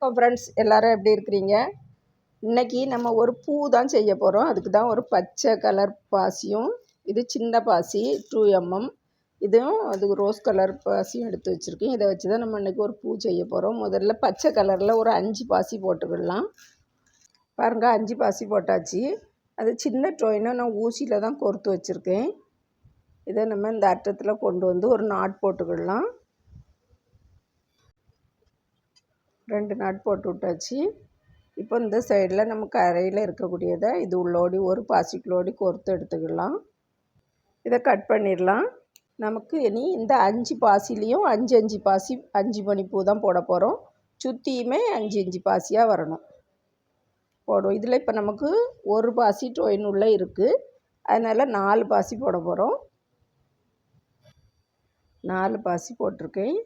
வணக்கம் ஃப்ரெண்ட்ஸ் எல்லோரும் எப்படி இருக்கிறீங்க? இன்றைக்கி நம்ம ஒரு பூ தான் செய்ய போகிறோம் அதுக்கு தான் ஒரு பச்சை கலர் பாசியும் இது சின்ன பாசி டூ எம்எம் இதுவும் அது ரோஸ் கலர் பாசியும் எடுத்து வச்சுருக்கேன். இதை வச்சு தான் நம்ம இன்றைக்கி ஒரு பூ செய்ய போகிறோம் முதல்ல பச்சை கலரில் ஒரு அஞ்சு பாசி போட்டுக்கிடலாம். பாருங்கள் அஞ்சு பாசி போட்டாச்சு. அது சின்ன ட்ரோயினை நான் ஊசியில் தான் கோர்த்து வச்சுருக்கேன். இதை நம்ம இந்த அட்டத்தில் கொண்டு வந்து ஒரு நாட் போட்டுக்கிடலாம். ரெண்டு நாட் போட்டு விட்டாச்சு. இப்போ இந்த சைடில் நம்ம கரையில் இருக்கக்கூடியதை இது உள்ளோடி ஒரு பாசிக்குள்ளோடி கோர்த்து எடுத்துக்கலாம். இதை கட் பண்ணிடலாம். நமக்கு இனி இந்த அஞ்சு பாசிலையும் அஞ்சு அஞ்சு பாசி அஞ்சு மணிப்பூ தான் போட போகிறோம் சுற்றியுமே அஞ்சு அஞ்சு பாசியாக வரணும். போடும் இதில் இப்போ நமக்கு ஒரு பாசி டொயின் உள்ளே இருக்குது அதனால் நாலு பாசி போட போகிறோம் நாலு பாசி போட்டிருக்கேன்.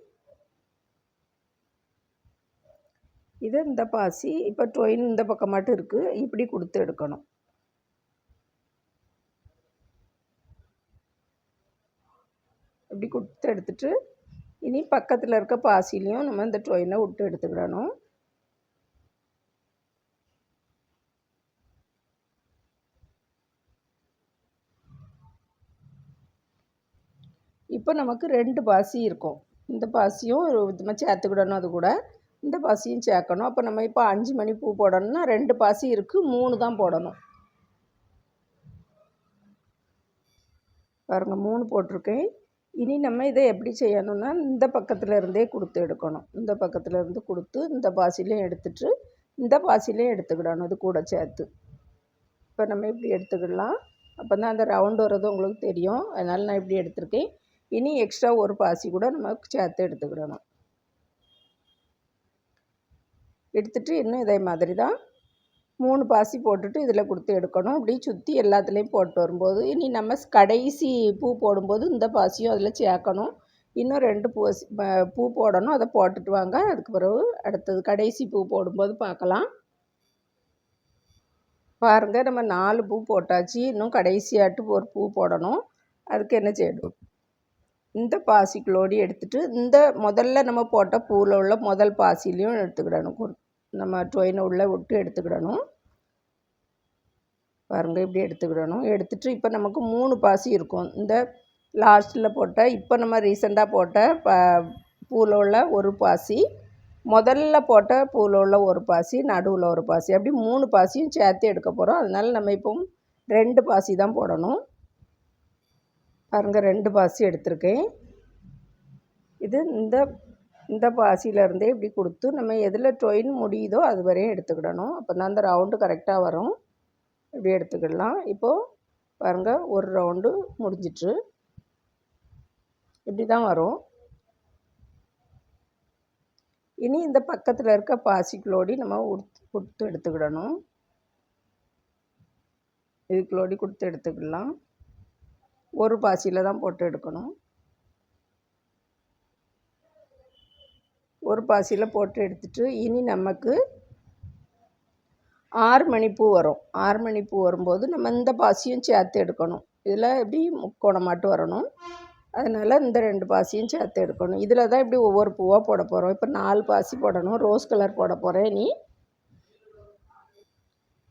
இது இந்த பாசி இப்போ டொயின் இந்த பக்கம் மட்டும் இருக்குது இப்படி கொடுத்து எடுக்கணும். இப்படி கொடுத்து எடுத்துட்டு இனி பக்கத்தில் இருக்க பாசிலையும் நம்ம இந்த டொயினை விட்டு எடுத்துக்கிடணும். இப்போ நமக்கு ரெண்டு பாசி இருக்கும். இந்த பாசியும் இது சேர்த்துக்கிடணும் அது கூட. இந்த பாசியும் சேர்க்கணும். அப்போ நம்ம இப்போ அஞ்சு மணி பூ போடணும்னா ரெண்டு பாசி இருக்குது மூணு தான் போடணும். பாருங்கள் மூணு போட்டிருக்கேன். இனி நம்ம இதை எப்படி செய்யணும்னா இந்த பக்கத்தில் இருந்தே கொடுத்து எடுக்கணும். இந்த பக்கத்தில் இருந்து கொடுத்து இந்த பாசிலையும் எடுத்துட்டு இந்த பாசிலையும் எடுத்துக்கிடணும் இது கூட சேர்த்து. இப்போ நம்ம இப்படி எடுத்துக்கிடலாம். அப்போ தான் அந்த ரவுண்டு வர்றது உங்களுக்கு தெரியும். அதனால் நான் இப்படி எடுத்திருக்கேன். இனி எக்ஸ்ட்ரா ஒரு பாசி கூட நம்ம சேர்த்து எடுத்துக்கிடணும். எடுத்துகிட்டு இன்னும் இதே மாதிரி தான் மூணு பாசி போட்டுட்டு இதில் கொடுத்து எடுக்கணும். அப்படி சுற்றி எல்லாத்துலேயும் போட்டு வரும்போது இனி நம்ம கடைசி பூ போடும்போது இந்த பாசியும் அதில் சேர்க்கணும். இன்னும் ரெண்டு பூசி பூ போடணும். அதை போட்டுட்டு வாங்க. அதுக்கு பிறகு அடுத்தது கடைசி பூ போடும்போது பார்க்கலாம். பாருங்கள் நம்ம நாலு பூ போட்டாச்சு. இன்னும் கடைசியாட்டு ஒரு பூ போடணும். அதுக்கு என்ன செய்யணும்? இந்த பாசிக்குள்ளோடி எடுத்துகிட்டு இந்த முதல்ல நம்ம போட்ட பூவில் உள்ள முதல் பாசிலையும் எடுத்துக்கிடணும். நம்ம டொயினை உள்ளே விட்டு எடுத்துக்கிடணும். பாருங்கள் இப்படி எடுத்துக்கிடணும். எடுத்துகிட்டு இப்போ நமக்கு மூணு பாசி இருக்கும். இந்த லாஸ்ட்டில் போட்ட இப்போ நம்ம ரீசெண்டாக போட்ட ப பூவில் உள்ள ஒரு பாசி முதல்ல போட்ட பூவில் உள்ள ஒரு பாசி நடுவில் ஒரு பாசி அப்படி மூணு பாசியும் சேர்த்து எடுக்க போகிறோம் அதனால் நம்ம இப்போ ரெண்டு பாசி தான் போடணும். பாருங்கள் ரெண்டு பாசி எடுத்திருக்கேன். இது இந்த இந்த பாசியிலேருந்தே இப்படி கொடுத்து நம்ம எதில் டொயின் முடியுதோ அது வரையும் எடுத்துக்கிடணும். அப்போ தான் அந்த ரவுண்டு கரெக்டாக வரும். இப்படி எடுத்துக்கிடலாம். இப்போது பாருங்கள் ஒரு ரவுண்டு முடிஞ்சிட்டு இப்படி தான் வரும். இனி இந்த பக்கத்தில் இருக்க பாசிக்குள்ளோடி நம்ம கொடுத்து எடுத்துக்கிடணும். இதுக்குள்ளோடி கொடுத்து எடுத்துக்கிடலாம். ஒரு பாசியில் தான் போட்டு எடுக்கணும். ஒரு பாசியில் போட்டு எடுத்துட்டு இனி நமக்கு ஆறு மணிப்பூ வரும். ஆறு மணிப்பூ வரும்போது நம்ம இந்த பாசியும் சேர்த்து எடுக்கணும். இதில் எப்படி முக்கோணமாட்டும் வரணும்? அதனால் இந்த ரெண்டு பாசியும் சேர்த்து எடுக்கணும். இதில் தான் இப்படி ஒவ்வொரு பூவாக போட போகிறோம் இப்போ நாலு பாசி போடணும். ரோஸ் கலர் போட போகிறேன் நீ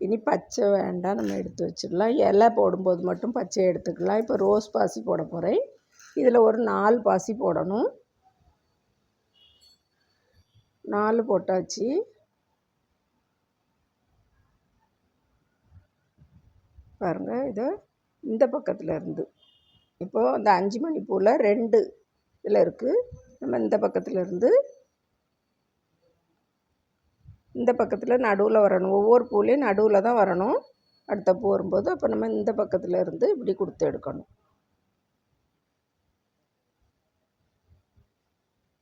இனி பச்சை வேண்டாம். நம்ம எடுத்து வச்சிடலாம். இலை போடும்போது மட்டும் பச்சை எடுத்துக்கலாம். இப்போ ரோஸ் பாசி போட போகிறேன் இதில் ஒரு நாலு பாசி போடணும். நாலு போட்டாச்சு. பாருங்கள் இதை இந்த பக்கத்தில் இருந்து. இப்போது அந்த அஞ்சு மணி பூவில் ரெண்டு இதில் இருக்குது நம்ம இந்த பக்கத்தில் இருந்து இந்த பக்கத்தில் நடுவில் வரணும். ஒவ்வொரு பூலையும் நடுவில் தான் வரணும். அடுத்த பூ வரும்போது அப்போ நம்ம இந்த பக்கத்தில் இருந்து இப்படி கொடுத்து எடுக்கணும்.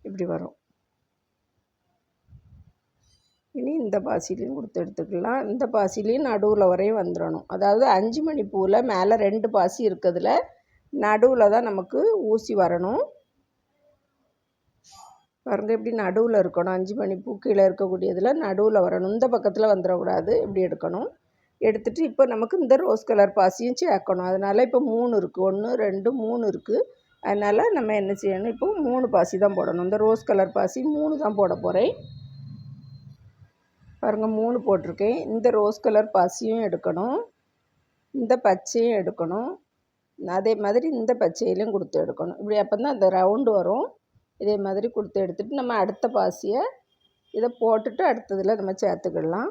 இப்படி வரும். இனி இந்த பாசிலையும் கொடுத்து எடுத்துக்கலாம். இந்த பாசிலையும் நடுவில் வரையும் வந்துடணும் அதாவது அஞ்சு மணி பூவில் மேலே ரெண்டு பாசி இருக்கிறதுல நடுவில் தான் நமக்கு ஊசி வரணும். பாருங்கள் இப்படி நடுவில் இருக்கணும். அஞ்சு மணி பூ கீழே இருக்கக்கூடியதில் நடுவில் வரணும். இந்த பக்கத்தில் வந்துடக்கூடாது இப்படி எடுக்கணும். எடுத்துகிட்டு இப்போ நமக்கு இந்த ரோஸ் கலர் பாசியும் சேர்க்கணும். அதனால் இப்போ மூணு இருக்குது ஒன்று ரெண்டு மூணு இருக்குது அதனால் நம்ம என்ன செய்யணும்? இப்போ மூணு பாசி தான் போடணும். இந்த ரோஸ் கலர் பாசி மூணு தான் போட போகிறேன் பாருங்கள் மூணு போட்டிருக்கேன். இந்த ரோஸ் கலர் பாசியும் எடுக்கணும். இந்த பச்சையும் எடுக்கணும். அதே மாதிரி இந்த பச்சையிலையும் கொடுத்து எடுக்கணும். இப்படி அப்போ தான் அந்த ரவுண்டு வரும். இதே மாதிரி கொடுத்து எடுத்துகிட்டு நம்ம அடுத்த பாசியை இதை போட்டுட்டு அடுத்ததில் நம்ம சேர்த்துக்கிடலாம்.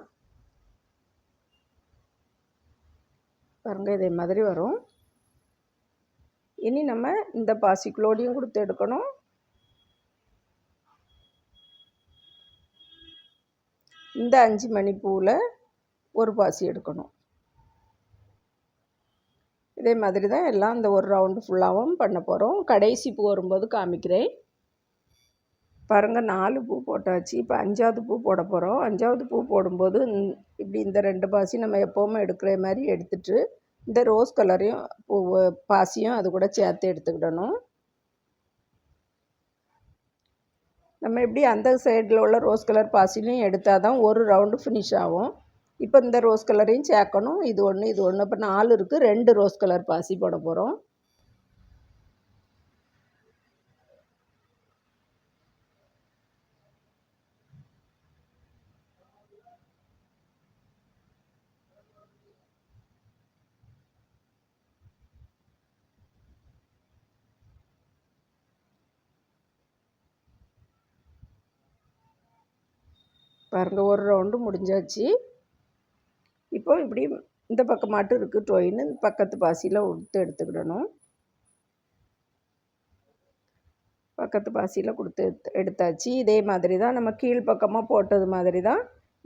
பாருங்கள் இதே மாதிரி வரும். இனி நம்ம இந்த பாசிக்குள்ளோடையும் கொடுத்து எடுக்கணும். இந்த அஞ்சு மணி பூவில் ஒரு பாசி எடுக்கணும். இதே மாதிரி தான் எல்லாம் இந்த ஒரு ரவுண்டு ஃபுல்லாகவும் பண்ண போகிறோம் கடைசி பூ வரும்போது காமிக்கிறேன். பாருங்கள் நாலு பூ போட்டாச்சு. இப்போ அஞ்சாவது பூ போட போகிறோம் அஞ்சாவது பூ போடும்போது இப்படி இந்த ரெண்டு பாசி நம்ம எப்போவுமே எடுக்கிற மாதிரி எடுத்துகிட்டு இந்த ரோஸ் கலரையும் பூ பாசியும் அது கூட சேர்த்து எடுத்துக்கிடணும். நம்ம எப்படி அந்த சைடில் உள்ள ரோஸ் கலர் பாசிலையும் எடுத்தால் தான் ஒரு ரவுண்டு ஃபினிஷ் ஆகும். இப்போ இந்த ரோஸ் கலரையும் சேர்க்கணும். இது ஒன்று இது ஒன்று இப்போ நாலு இருக்குது ரெண்டு ரோஸ் கலர் பாசி போட போகிறோம் பாருங்கள் ஒரு ரவுண்டு முடிஞ்சாச்சு. இப்போ இப்படி இந்த பக்கம் மட்டும் இருக்குது டொயின்னு பக்கத்து பாசியில் கொடுத்து எடுத்துக்கிடணும். பக்கத்து பாசியில் கொடுத்து எடுத்தாச்சு. இதே மாதிரி தான் நம்ம கீழ்ப்பக்கமாக போட்டது மாதிரி தான்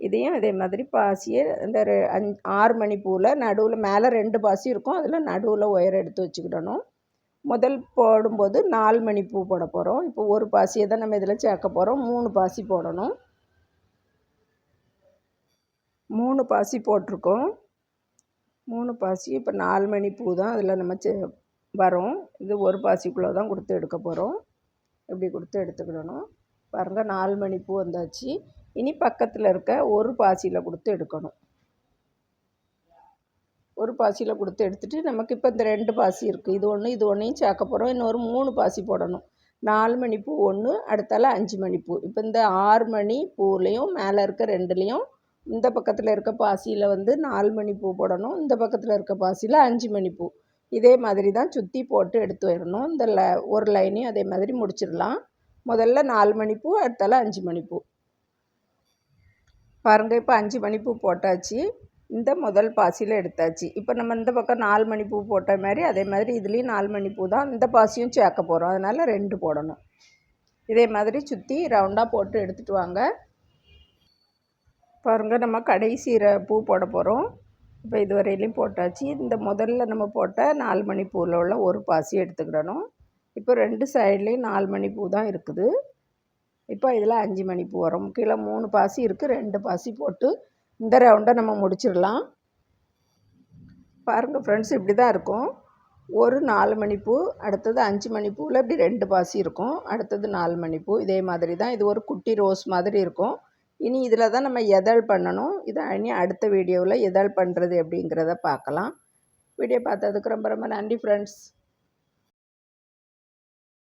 இதையும் இதே மாதிரி பாசியை இந்த அஞ் ஆறு மணி பூவில் நடுவில் மேலே ரெண்டு பாசி இருக்கும். அதில் நடுவில் ஒயர் எடுத்து வச்சுக்கிடணும். முதல் போடும்போது நாலு மணி பூ போட போகிறோம் இப்போ ஒரு பாசியை தான் நம்ம இதில் சேர்க்க போகிறோம் மூணு பாசி போடணும். மூணு பாசி போட்டிருக்கோம். மூணு பாசி இப்போ நாலு மணி பூ தான் அதில் நம்ம செ வரும். இது ஒரு பாசிக்குள்ளே தான் கொடுத்து எடுக்க போகிறோம் இப்படி கொடுத்து எடுத்துக்கிடணும். பாருங்கள் நாலு மணி பூ வந்தாச்சு. இனி பக்கத்தில் இருக்க ஒரு பாசியில் கொடுத்து எடுக்கணும். ஒரு பாசியில் கொடுத்து எடுத்துகிட்டு நமக்கு இப்போ இந்த ரெண்டு பாசி இருக்குது இது ஒன்று இது ஒன்றையும் சேர்க்க போகிறோம் இன்னொரு மூணு பாசி போடணும். நாலு மணி பூ ஒன்று அடுத்தால அஞ்சு மணி பூ. இப்போ இந்த ஆறு மணி பூலேயும் மேலே இருக்க ரெண்டுலேயும் இந்த பக்கத்தில் இருக்க பாசியில் வந்து நாலு மணி பூ போடணும் இந்த பக்கத்தில் இருக்க பாசியில் அஞ்சு மணி பூ இதே மாதிரி தான் சுற்றி போட்டு எடுத்து வரணும். இந்த ல ஒரு லைனையும் அதே மாதிரி முடிச்சிடலாம். முதல்ல நாலு மணி பூ அடுத்தால அஞ்சு மணி பூ பாருங்கள் இப்போ அஞ்சு மணி பூ போட்டாச்சு. இந்த முதல் பாசியில் எடுத்தாச்சு. இப்போ நம்ம இந்த பக்கம் நாலு மணி பூ போட்ட மாதிரி அதே மாதிரி இதுலேயும் நாலு மணி பூ தான் இந்த பாசியும் சேர்க்க போகிறோம் அதனால் ரெண்டு போடணும். இதே மாதிரி சுற்றி ரவுண்டாக போட்டு எடுத்துகிட்டு வாங்க. பாருங்கள் நம்ம கடைசி பூ போட போகிறோம் இப்போ இது வரையிலையும் போட்டாச்சு. இந்த முதல்ல நம்ம போட்ட நாலு மணி பூவில் உள்ள ஒரு பாசி எடுத்துக்கிடணும். இப்போ ரெண்டு சைட்லேயும் நாலு மணி பூ தான் இருக்குது. இப்போ இதில் அஞ்சு மணி பூ வரும். கீழே மூணு பாசி இருக்குது ரெண்டு பாசி போட்டு இந்த ரவுண்டை நம்ம முடிச்சிடலாம். பாருங்கள் ஃப்ரெண்ட்ஸ் இப்படி தான் இருக்கும். ஒரு நாலு மணிப்பூ அடுத்தது அஞ்சு மணிப்பூவில் இப்படி ரெண்டு பாசி இருக்கும். அடுத்தது நாலு மணிப்பூ இதே மாதிரி தான் இது ஒரு குட்டி ரோஸ் மாதிரி இருக்கும். இனி இதில் தான் நம்ம எதழ் பண்ணணும். இதை இனி அடுத்த வீடியோவில் எதழ் பண்ணுறது அப்படிங்கிறத பார்க்கலாம். வீடியோ பார்த்ததுக்கு ரொம்ப ரொம்ப நன்றி ஃப்ரெண்ட்ஸ்